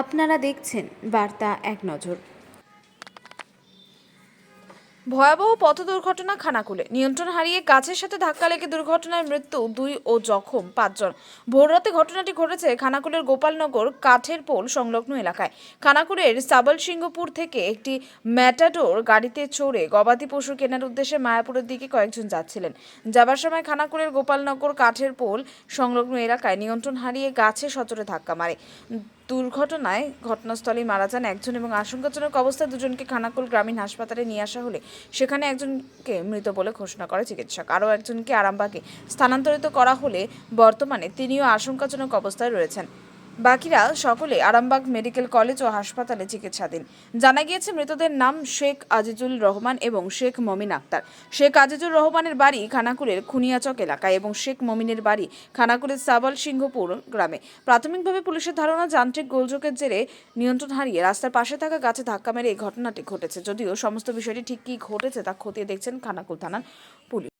আপনারা দেখছেন বার্তা এক নজর। ভয়াবহ পথ দুর্ঘটনা খানাকুলে। নিয়ন্ত্রণ হারিয়ে গাছের সাথে ধাক্কা লেগে দুর্ঘটনায় মৃত্যু, দুই ও জখম, পাঁচজন। ভোররাতে ঘটনাটি ঘটেছে খানাকুলের গোপালনগর কাঠের পোল সংলগ্ন এলাকায়। খানাকুলের সাবল সিংহপুর থেকে একটি ম্যাটাডোর গাড়িতে চড়ে গবাদি পশু কেনার উদ্দেশ্যে মায়াপুরের দিকে কয়েকজন যাচ্ছিলেন। যাবার সময় খানাকুলের গোপালনগর কাঠের পোল সংলগ্ন এলাকায় নিয়ন্ত্রণ হারিয়ে গাছে সচরে ধাক্কা মারে। দুর্ঘটনায় ঘটনাস্থলেই মারা যান একজন এবং আশঙ্কাজনক অবস্থায় দুজনকে খানাকুল গ্রামীণ হাসপাতালে নিয়ে আসা হলে সেখানে একজনকে মৃত বলে ঘোষণা করে চিকিৎসক। আরও একজনকে আরামবাগে স্থানান্তরিত করা হলে বর্তমানে তিনিও আশঙ্কাজনক অবস্থায় রয়েছেন। বাকিরা সকলে আরামবাগ মেডিকেল কলেজ ও হাসপাতালে চিকিৎসাধীন। জানা গিয়েছে, মৃতদের নাম শেখ আজিজুল রহমান এবং শেখ মমিন আক্তার। শেখ আজিজুল রহমানের বাড়ি খানাকুলের খুনিয়াচক এলাকায় এবং শেখ মমিনের বাড়ি খানাকুলের সাবল সিংহপুর গ্রামে। প্রাথমিকভাবে পুলিশের ধারণা, যান্ত্রিক গোলযোগের জেরে নিয়ন্ত্রণ হারিয়ে রাস্তার পাশে থাকা গাছে ধাক্কা মেরে এই ঘটনাটি ঘটেছে। যদিও সমস্ত বিষয়টি ঠিক কী ঘটেছে তা খতিয়ে দেখছেন খানাকুল থানার পুলিশ।